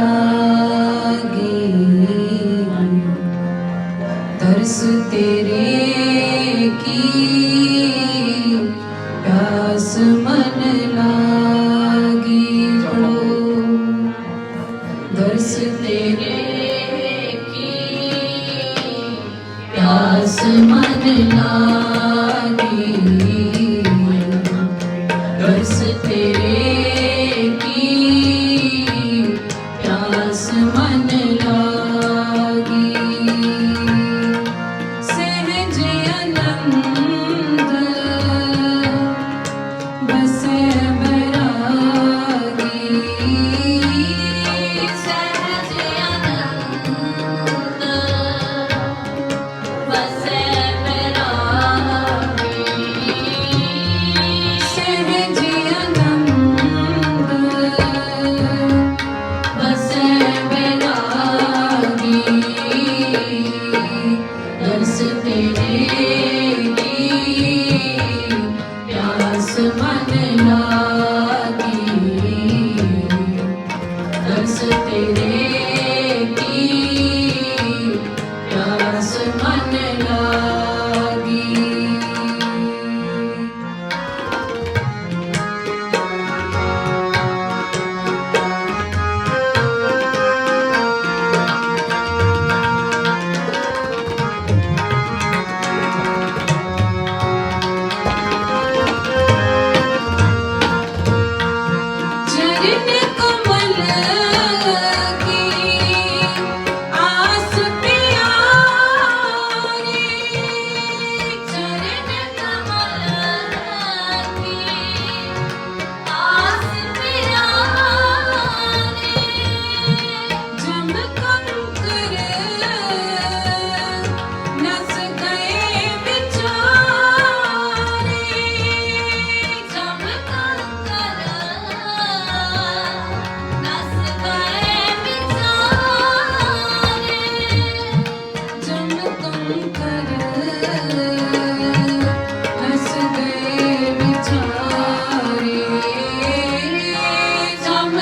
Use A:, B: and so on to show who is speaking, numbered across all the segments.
A: ਲਾਗੀ ਤਰਸ ਤੇਰੇ ਕੀ ਪਿਆਸ ਮਨ ਲਾਗੀ ਪੜੋ ਦਰਸ ਤੇਰੇ ਕੀ ਪਿਆਸ ਮਨ ਲਾਗੀ I'm so tired.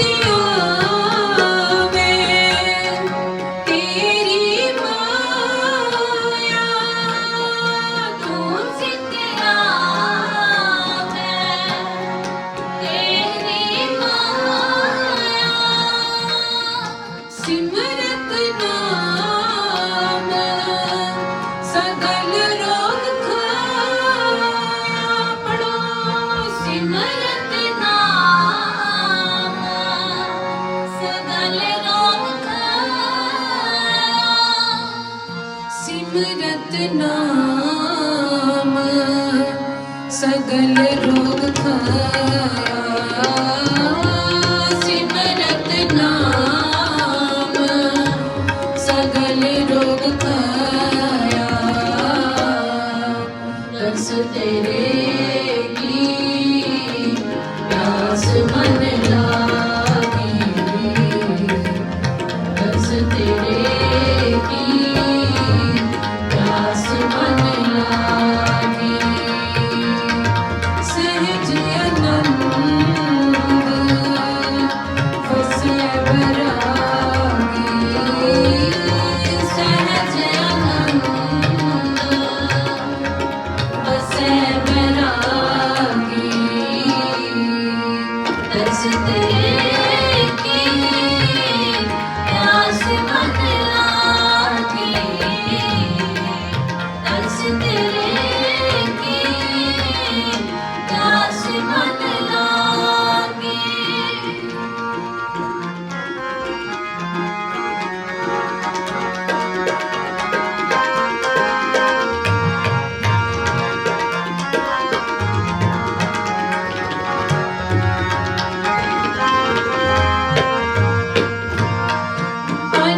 A: you. Satnam ਸਗਲ ਰੋਗ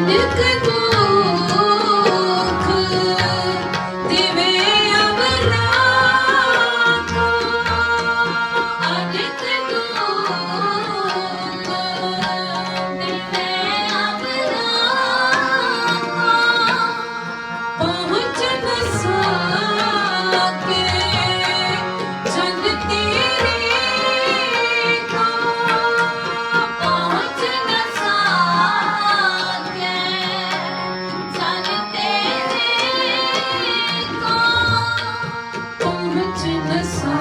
A: Дітки the sun.